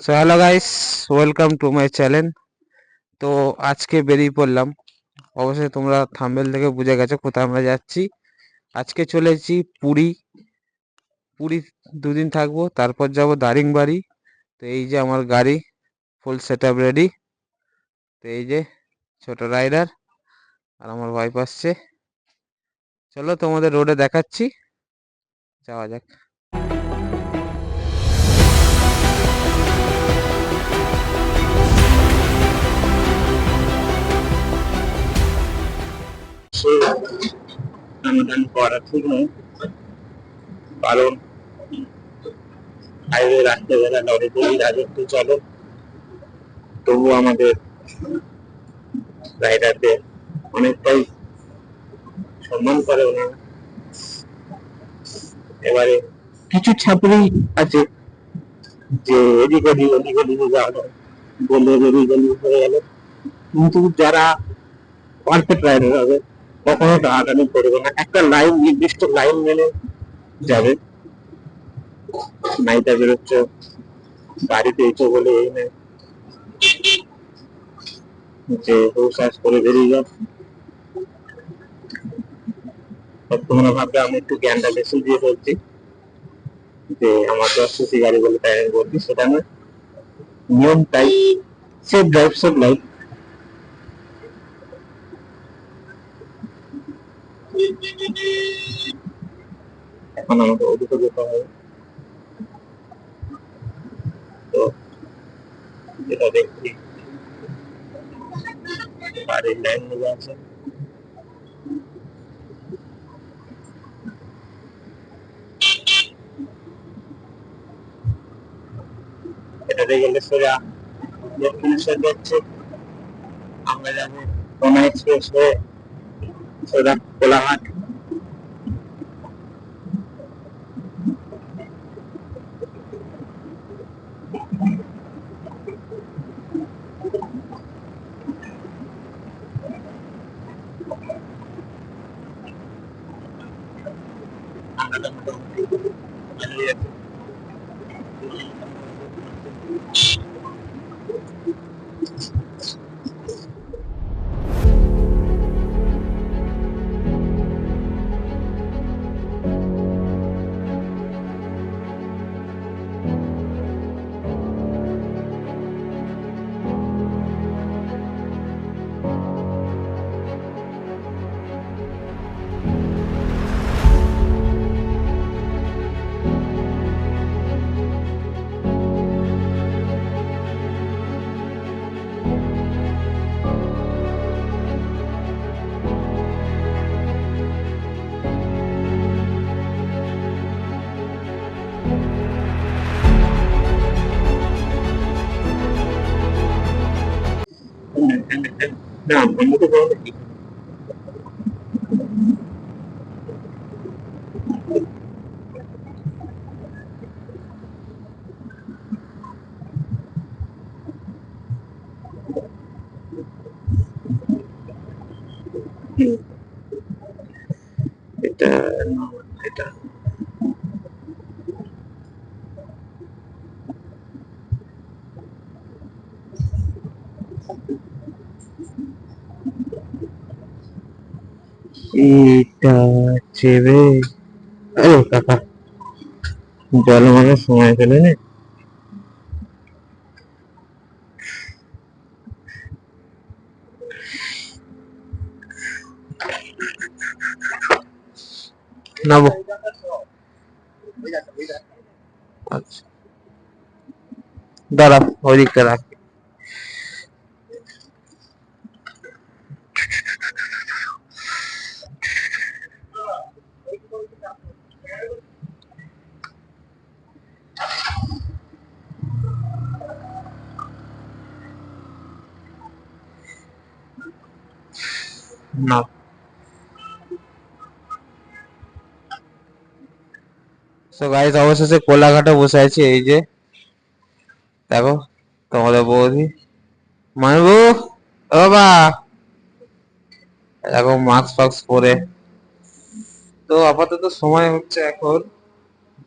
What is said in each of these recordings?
So hello guys welcome to my channel তো আজকে বেরিয়ে পড়লাম। অবশ্যই তোমরা থাম্বেল থেকে বুঝে গেছো কোথায় আমরা যাচ্ছি। আজকে চলেছি পুরী। পুরী দুদিন থাকব, তারপর যাব দারিংবাড়ি। তো এই যে আমার গাড়ি ফুল সেট আপ রেডি তো এই যে ছোট রাইডার আর আমার ওয়াইফ আসছে। চলো তোমাদের রোডে দেখাচ্ছি। যাওয়া যাক। সে টানাটানি করা নয় কারণ হাইওয়ে রাত্রেবেলা লরি টরি রাজত্ব চলে, তবু আমাদের রাইডারদের অনেকটাই সম্মান করে ওনারা। এবারে কিছু ছাত্রী আছে যে এদিক ওদিক ওদিক ওদিকে যাওয়া যায় বললে এদিক ওদিক হয়ে গেল। কিন্তু যারা পারফেক্ট রাইডার হবে কখনো টানাটানি করবে না। একটা লাইন নির্দিষ্ট লাইন মেনে যাবে। নাইটা বেরোচ্ছ, বাড়িতে এসো বলে এই নেই যে হুসাস করে বেরিয়ে যাও তোমরা ভাববে, আমি একটু জ্ঞানটা বেশি দিয়ে বলছি। যে আমার দশ সিসি গাড়ি বলে তাই আমি বলছি, সেটা না নিয়ম তাই। সেফ ড্রাইভ সেফ লাইফ এখন আমাকে ওদিকে যেতে তো যেটা দেখছি। বাড়ির লাইনগুলো আছে। এটাতে গেলে সোজা দক্ষিণেশ্বর আমরা যাব রমা এক্সপ্রেস সোজা কোলাঘাট। না আমি তো বলব কি হুম। এটা চেবে জল মানে সময় পেলে নে। আচ্ছা। দাঁড়া ওই দিকটা রাখ। না। সো গাইস অবশেষে কোলাঘাটে বসে আছি, এই যে। দেখো, তোমাদের বৌদি। মানবু বাবা। দেখো মাস্ক ফাক্স পরে। তো আপাতত সময় হচ্ছে এখন।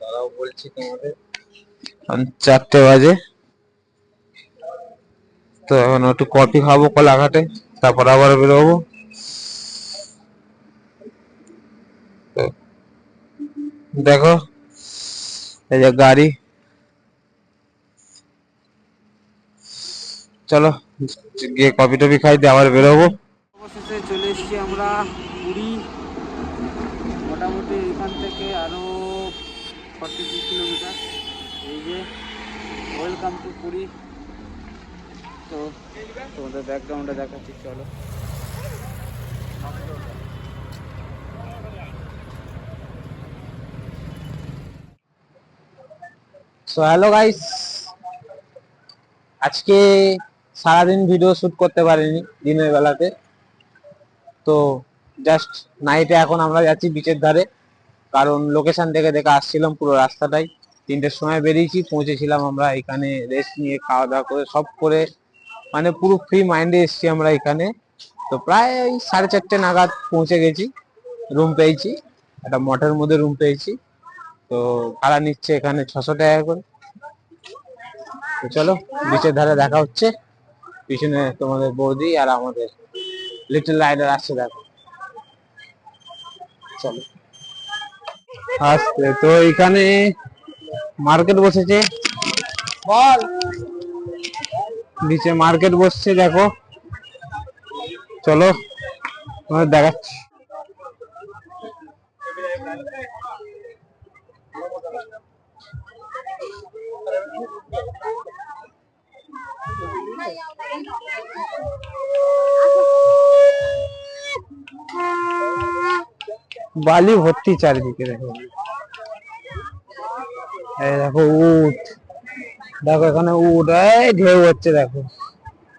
দাঁড়াও, বলছি তোমাদের। এখন চারটে বাজে। তো এখন একটু কফি খাব কোলাঘাটে, তারপর আবার বেরোবো। দেখো, এই যে গাড়ি। চলো, গিয়ে কফি টফি খাই, দিয়ে আবার বেরোবো। অবশেষে চলে এসেছি আমরা পুরী। মোটামুটি এখান থেকে আরও ফর্টি টু কিলোমিটার এই যে ওয়েলকাম টু পুরী। তো তোমাদের ব্যাকগ্রাউন্ডে দেখাচ্ছি, চলো। সো হ্যালো গাইস আজকে সারাদিন ভিডিও শুট করতে পারিনি দিনের বেলাতে। তো জাস্ট নাইটে এখন আমরা যাচ্ছি বিচের ধারে। কারণ লোকেশন থেকে দেখে আসছিলাম পুরো রাস্তাটাই। তিনটের সময় বেরিয়েছি, পৌঁছেছিলাম আমরা এখানে রেস্ট নিয়ে, খাওয়া দাওয়া করে, সব করে। মানে পুরো ফ্রি মাইন্ডে এসেছি আমরা এখানে। তো, প্রায় সাড়ে চারটে নাগাদ পৌঁছে গেছি। রুম পেয়েছি। একটা মঠের মধ্যে রুম পেয়েছি। তো ভাড়া নিচ্ছে এখানে ছশো টাকা করে। চলো বিচের ধারে দেখা হচ্ছে। পিছনে তোমাদের বৌদি আর আমাদের লিটল রাইডার আসছে দেখো। চলো। আসতে তো এখানে মার্কেট বসেছে। বল। নিচে মার্কেট বসছে দেখো। চলো, তোমাদের দেখাচ্ছি। বালি ভর্তি চারিদিকে দেখো। এই দেখো উট। দেখো এখানে উট, এই ঢেউ হচ্ছে দেখো।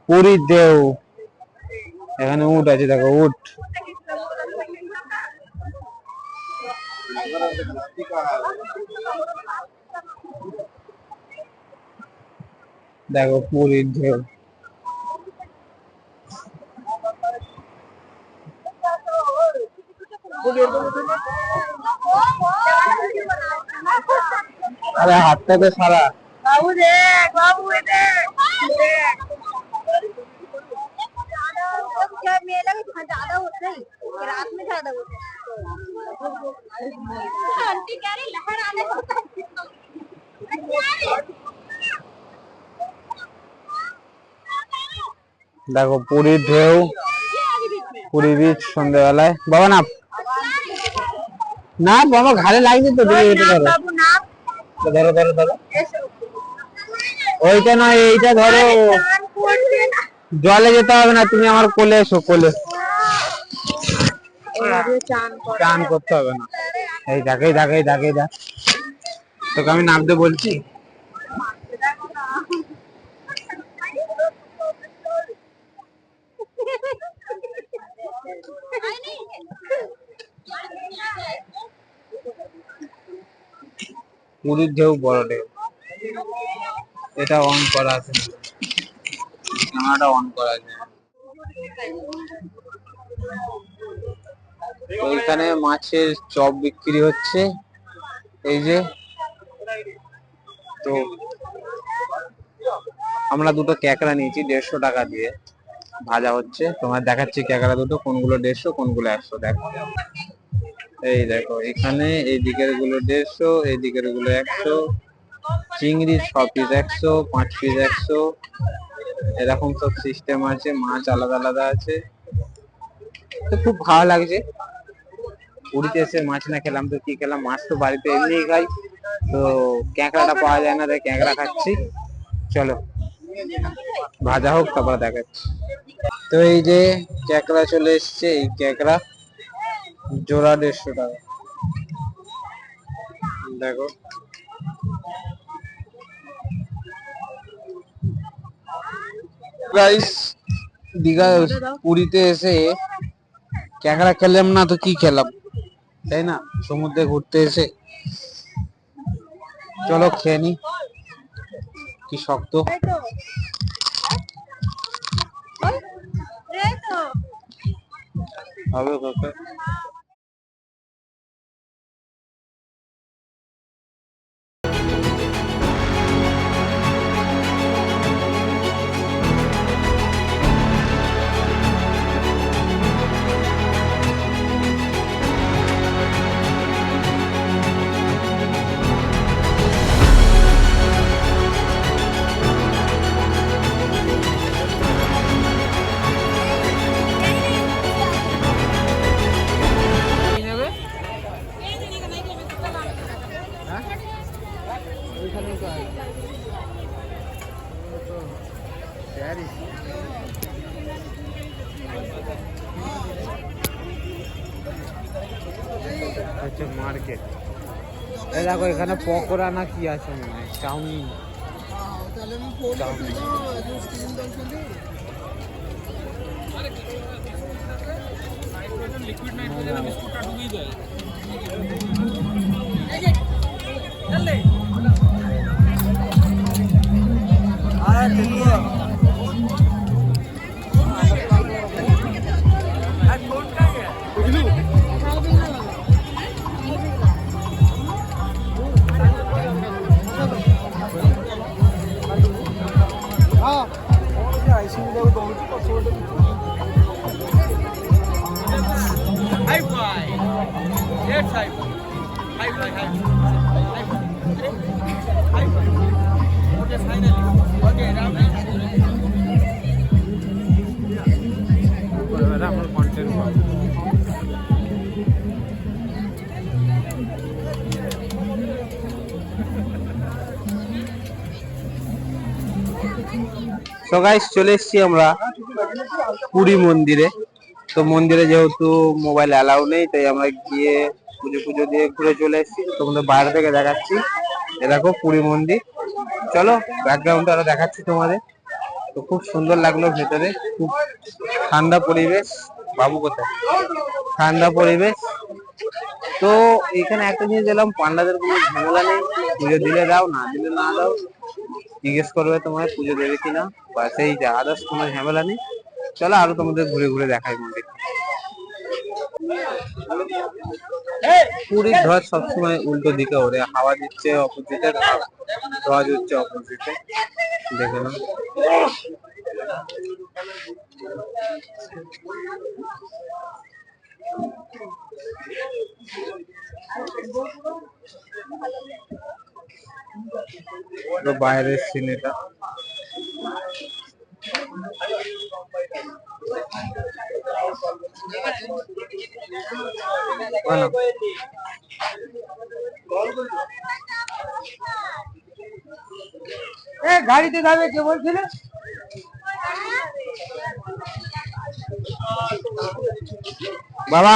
পুরীর ঢেউ। এখানে উট আছে দেখো, উট। দেখো পুরীর ঢেউ আরে হাতটা তো সারা बाबू देख बाबू देख देख क्या मेला में यहाँ ज्यादा होता है कि रात में ज्यादा होता है आंटी कह रही लहर आने होता দেখো পুরী ঢেউ পুরী বীচ সন্ধ্যাবেলায় বাবা না না বাবা, ঘাড়ে লাগছে তো, ধরো ধরো ধরো। ওইটা নয়, এইটা ধরো। জলে যেতে হবে না, তুমি আমার কোলে এসো, কোলে। চান করতে হবে না। এই দেখে দেখে দেখে দেখ। তোকে আমি নামতে বলছি? পুরীর ঢেউ বড় ঢেউ। এটা অন করা আছে। ক্যামেরাটা অন করা আছে। তো এখানে মাছের চপ বিক্রি হচ্ছে। এই যে। তো আমরা দুটো ক্যাকড়া নিয়েছি, দেড়শো টাকা দিয়ে। ভাজা হচ্ছে। তোমার দেখাচ্ছি ক্যাকড়া দুটো, কোনগুলো দেড়শো, কোনগুলো একশো, দেখো। এই দেখো, এখানে এই দিকেরগুলো দেড়শো, এই দিকেরগুলো একশো, চিংড়ি ছ পিস একশো, পাঁচ পিস একশো, এরকম সব সিস্টেম আছে, মাছ আলাদা আলাদা আছে। তো খুব ভালো লাগছে। পুরীতে এসে মাছ না খেলাম তো কি খেলাম, মাছ তো বাড়িতে এমনিই খাই। তো ক্যাঁকড়াটা পাওয়া যায় না, তাই ক্যাঁকড়া খাচ্ছি। চলো, ভাজা হোক, তারপর দেখাচ্ছি। তো এই যে ক্যাঁকড়া চলে এসছে, এই ক্যাঁকড়া। জোড়া দেড়শো টাকা। দেখো। গাইস দীঘা পুরীতে এসে ক্যাঁকড়া খেলাম না তো কি খেলাম? তাই না? সমুদ্রে ঘুরতে এসে। চলো খেয়ে নি। কি শক্ত। হবে কাকা হচ্ছে মার্কেট। এই দেখো এখানে পকোড়া না কি আছে মনে হয়? চাউমিন। চাউমিন। আমার তো চলে এসেছি আমরা পুরী মন্দিরে। তো মন্দিরে যেহেতু মোবাইল অ্যালাউ নেই, তাই আমরা গিয়ে পুজো পুজো দিয়ে ঘুরে চলে এসেছি। তোমাদের বাইরে থেকে দেখাচ্ছি। এ দেখো পুরী মন্দির। চলো ব্যাকগ্রাউন্ডটা আরও দেখাচ্ছি তোমাদের। তো খুব সুন্দর লাগল ভেতরে। খুব ঠান্ডা পরিবেশ। বাবু কোথায়? ঠান্ডা পরিবেশ। তো এখানে একটা জিনিস দিলাম পান্ডাদের কোনো ঝামেলা নেই। পুজো দিলে দাও, না দিলে না দাও। জিজ্ঞেস করবে তোমায় পুজো দেবে কিনা। বা সেই যা আদার্স কোনো ঝামেলা নেই। চলো আরও তোমাদের ঘুরে ঘুরে দেখাই মন্দির পুরীর ধ্বজ সবসময় উল্টো দিকে ওরে হাওয়া দিচ্ছে অপোজিটে ধ্বজ হচ্ছে অপোজিটে দেখে না বাইরের সিন এটা। ভালো। গাড়িতে যাবে কে বলছিলে? বাবা।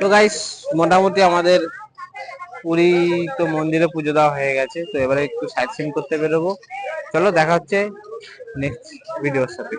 তো গাইস মোটামুটি আমাদের পুরী তো মন্দিরে পুজো দেওয়া হয়ে গেছে, তো এবারে একটু সাইট সিন করতে বেরোবো। চলো, দেখা হচ্ছে নেক্সট ভিডিওর সাথে।